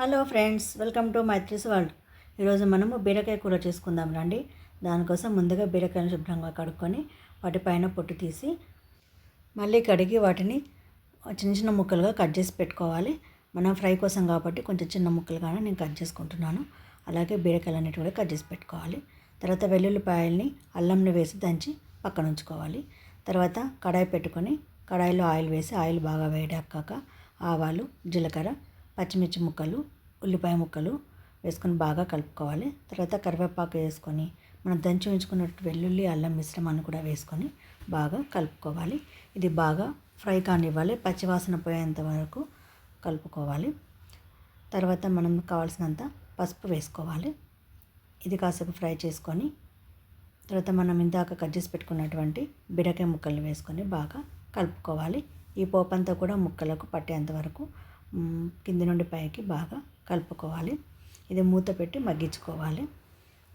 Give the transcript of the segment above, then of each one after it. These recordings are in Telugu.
Hello friends welcome to Maithri's world. ఈరోజు మనము బీరకాయ కూర చేసుకుందాం రండి. దానికోసం ముందుగా బీరకాయను శుభ్రంగా కడుక్కొని వాటిపైన పొట్టు తీసి మళ్ళీ కడిగి వాటిని చిన్న చిన్న ముక్కలుగా కట్ చేసి పెట్టుకోవాలి. మనం ఫ్రై కోసం కాబట్టి కొంచెం చిన్న ముక్కలుగానే నేను కట్ చేసుకుంటున్నాను. అలాగే బీరకాయలు అనేవి కూడా కట్ చేసి పెట్టుకోవాలి. తర్వాత వెల్లుల్లిపాయల్ని అల్లంని వేసి దంచి పక్కన ఉంచుకోవాలి. తర్వాత కడాయి పెట్టుకొని కడాయిలో ఆయిల్ వేసి ఆయిల్ బాగా వేడెక్కాక ఆవాలు జీలకర్ర పచ్చిమిర్చి ముక్కలు ఉల్లిపాయ ముక్కలు వేసుకొని బాగా కలుపుకోవాలి. తర్వాత కరివేపాకు వేసుకొని మనం దంచి ఉంచుకున్నట్టు వెల్లుల్లి అల్లం మిశ్రమాన్ని కూడా వేసుకొని బాగా కలుపుకోవాలి. ఇది బాగా ఫ్రై కానివ్వాలి పచ్చివాసన పోయేంత వరకు కలుపుకోవాలి. తర్వాత మనం కావాల్సినంత పసుపు వేసుకోవాలి. ఇది కాసేపు ఫ్రై చేసుకొని తర్వాత మనం ఇందాక కట్ చేసి పెట్టుకున్నటువంటి బిడకాయ ముక్కల్ని వేసుకొని బాగా కలుపుకోవాలి. ఈ పోపంతా కూడా ముక్కలకు పట్టేంత వరకు కింది నుండి పైకి బాగా కలుపుకోవాలి. ఇది మూత పెట్టి మగ్గించుకోవాలి.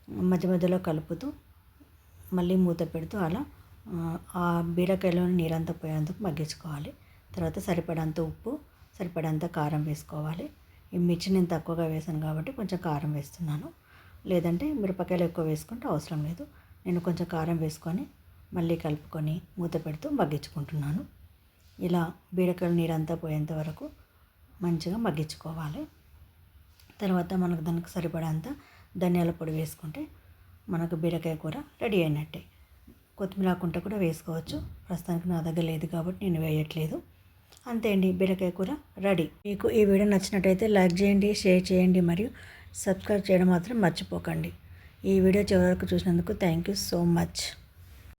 మధ్య మధ్యలో కలుపుతూ మళ్ళీ మూత పెడుతూ అలా ఆ బీరకాయలోని నీరంతా పోయేందుకు మగ్గించుకోవాలి. తర్వాత సరిపడంత ఉప్పు సరిపడంత కారం వేసుకోవాలి. ఈ మిర్చి నేను తక్కువగా వేసాను కాబట్టి కొంచెం కారం వేస్తున్నాను. లేదంటే మిరపకాయలు ఎక్కువ వేసుకుంటే అవసరం లేదు. నేను కొంచెం కారం వేసుకొని మళ్ళీ కలుపుకొని మూత పెడుతూ మగ్గించుకుంటున్నాను. ఇలా బీరకాయలు నీరంతా పోయేంత వరకు మంచిగా మగ్గించుకోవాలి. తర్వాత మనకు దానికి సరిపడంత ధనియాల పొడి వేసుకుంటే మనకు బీరకాయ కూర రెడీ అయినట్టే. కొత్తిమీర ఆకుంట కూడా వేసుకోవచ్చు. ప్రస్తుతానికి నా దగ్గర లేదు కాబట్టి నేను వేయట్లేదు. అంతే అండి బీరకాయ కూర రెడీ. మీకు ఈ వీడియో నచ్చినట్టయితే లైక్ చేయండి షేర్ చేయండి మరియు సబ్స్క్రైబ్ చేయడం మాత్రం మర్చిపోకండి. ఈ వీడియో చివరి వరకు చూసినందుకు థ్యాంక్ యూ సో మచ్.